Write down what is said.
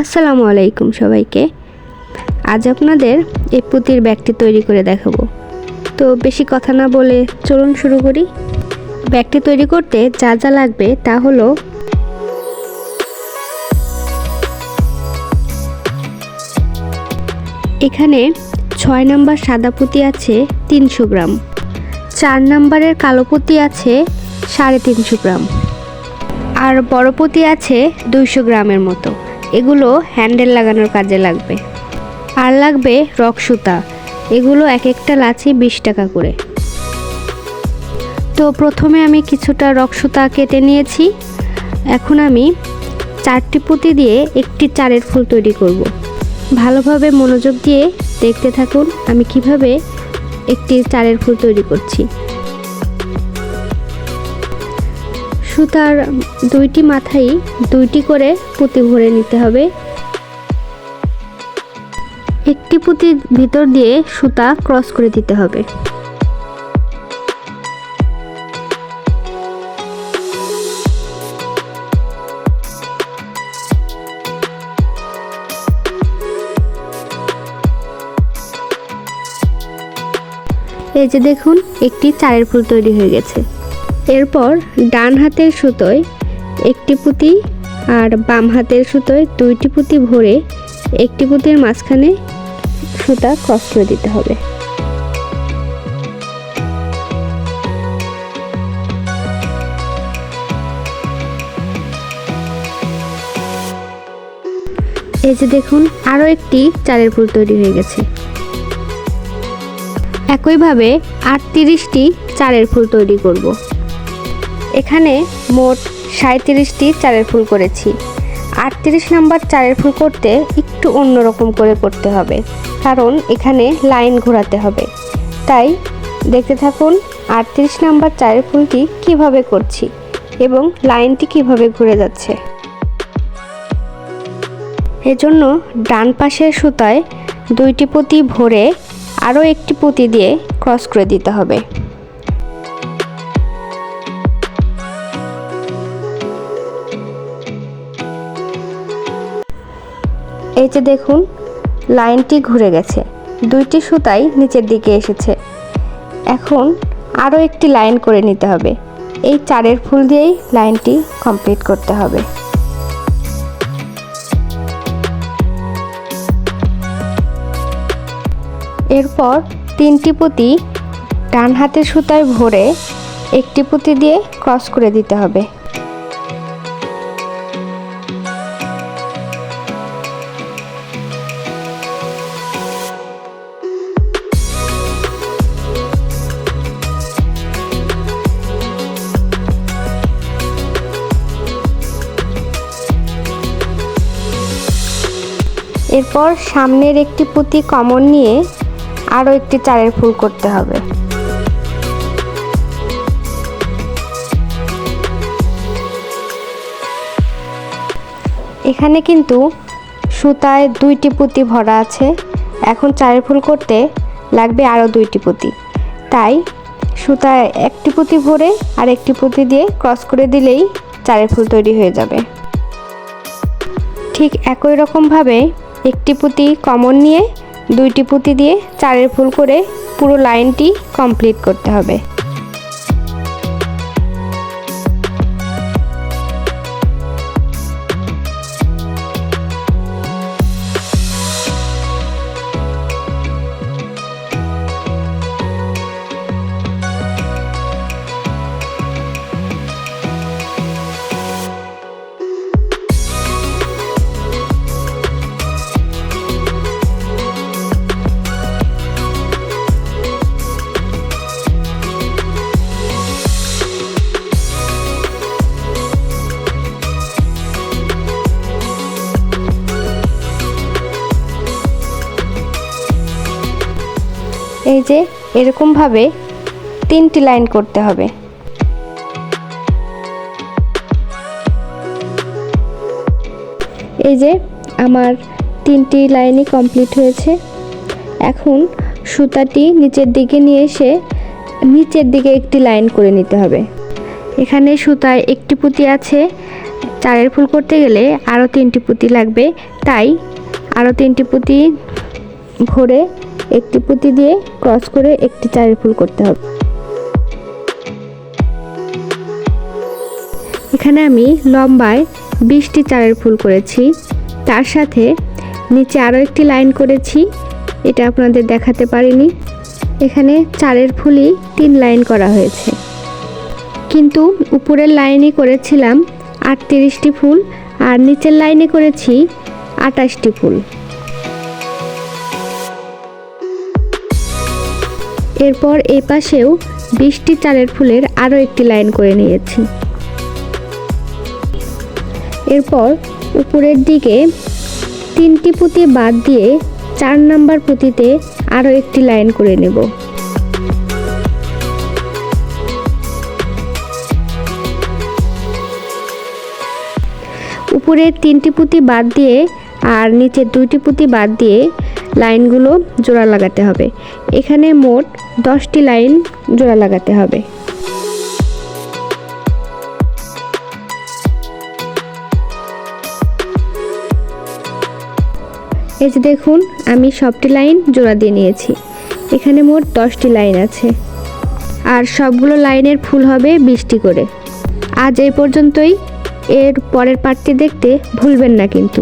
আসসালামু আলাইকুম সবাইকে। আজ আপনাদের এই পুঁতির ব্যাগটি তৈরি করে দেখাবো। তো বেশি কথা না বলে চলুন শুরু করি। ব্যাগটি তৈরি করতে যা যা লাগবে তা হলো এখানে ছয় নাম্বার সাদা পুঁতি আছে তিনশো গ্রাম। চার নাম্বারের কালো পুঁতি আছে সাড়ে তিনশো গ্রাম। আর বড় পুঁতি আছে দুইশো গ্রামের মতো। এগুলো হ্যান্ডেল লাগানোর কাজে লাগবে। আর লাগবে রক সুতা। এগুলো এক একটা লাচি বিশ টাকা করে। তো প্রথমে আমি কিছুটা রক সুতা কেটে নিয়েছি। এখন আমি চারটি পুঁতি দিয়ে একটি চারের ফুল তৈরি করব। ভালোভাবে মনোযোগ দিয়ে দেখতে থাকুন আমি কীভাবে একটি চারের ফুল তৈরি করছি। সুতার দুইটি মাথায় দুইটি করে পুঁতি ভরে নিতে হবে। একটি পুঁতির ভিতর দিয়ে সুতা ক্রস করে দিতে হবে। এই যে দেখুন, একটি চারের ফুল তৈরি হয়ে গেছে। এরপর ডান হাতের সুতোয় একটি পুঁতি আর বাম হাতের সুতোয় দুইটি পুঁতি ভরে একটি পুঁতির মাঝখানে সুতা ক্রস করে দিতে হবে। এই যে দেখুন, আরও একটি চারের ফুল তৈরি হয়ে গেছে। একইভাবে আটত্রিশটি চারের ফুল তৈরি করব। এখানে মোট সাঁত্রিশটি চারের ফুল করেছি। আটত্রিশ নাম্বার চারের ফুল করতে একটু অন্যরকম করে করতে হবে, কারণ এখানে লাইন ঘোরাতে হবে। তাই দেখতে থাকুন আটত্রিশ নাম্বার চারের ফুলটি কীভাবে করছি এবং লাইনটি কীভাবে ঘুরে যাচ্ছে। এজন্য ডান পাশের সুতায় দুইটি পুঁতি ভরে আরও একটি পুঁতি দিয়ে ক্রস করে দিতে হবে। এই যে দেখুন, লাইনটি ঘুরে গেছে। দুইটি সুতাই নিচের দিকে এসেছে। এখন আরও একটি লাইন করে নিতে হবে। এই চারের ফুল দিয়েই লাইনটি কমপ্লিট করতে হবে। এরপর তিনটি পুঁতি ডান হাতের সুতায় ভরে একটি পুঁতি দিয়ে ক্রস করে দিতে হবে। এরপর সামনের একটি পুঁতি কমন নিয়ে আরও একটি চারের ফুল করতে হবে। এখানে কিন্তু সুতায় দুইটি পুঁতি ভরা আছে। এখন চারের ফুল করতে লাগবে আরও দুইটি পুঁতি। তাই সুতায় একটি পুঁতি ভরে আর একটি পুঁতি দিয়ে ক্রস করে দিলেই চারের ফুল তৈরি হয়ে যাবে। ঠিক একই রকমভাবে একটি পুঁতি কমন নিয়ে, দুইটি পুঁতি দিয়ে চারের ফুল করে পুরো লাইনটি কমপ্লিট করতে হবে। এই যে, এরকমভাবে তিনটি লাইন করতে হবে। এই যে, আমার তিনটি লাইনই কমপ্লিট হয়েছে। এখন সুতাটি নিচের দিকে নিয়ে এসে নিচের দিকে একটি লাইন করে নিতে হবে। এখানে সুতায় একটি পুঁতি আছে। চারের ফুল করতে গেলে আরও তিনটি পুঁতি লাগবে। তাই আরও তিনটি পুঁতি ভরে একটি পুঁতি দিয়ে ক্রস করে একটি চারের ফুল করতে হবে। এখানে আমি লম্বায় বিশটি চারের ফুল করেছি। তার সাথে নিচে আরও একটি লাইন করেছি। এটা আপনাদের দেখাতে পারিনি। এখানে চারের ফুলই তিন লাইন করা হয়েছে। কিন্তু উপরের লাইনে করেছিলাম আটত্রিশটি ফুল আর নিচের লাইনে করেছি আটাশটি ফুল। এরপর এই পাশেও বিশটি চারের ফুলের আরও একটি লাইন করে নিয়েছি। এরপর উপরের দিকে তিনটি পুঁতি বাদ দিয়ে চার নাম্বার পুঁতিতে আরও একটি লাইন করে নেব। উপরের তিনটি পুঁতি বাদ দিয়ে আর নিচের দুইটি পুঁতি বাদ দিয়ে লাইনগুলো জোড়া লাগাতে হবে। এখানে মোট দশটি লাইন জোড়া লাগাতে হবে। এই যে দেখুন, আমি সবটি লাইন জোড়া দিয়ে নিয়েছি। এখানে মোট দশটি লাইন আছে। আর সবগুলো লাইনের ফুল হবে বিশটি করে। আজ এই পর্যন্তই। এর পরের পার্টটি দেখতে ভুলবেন না কিন্তু।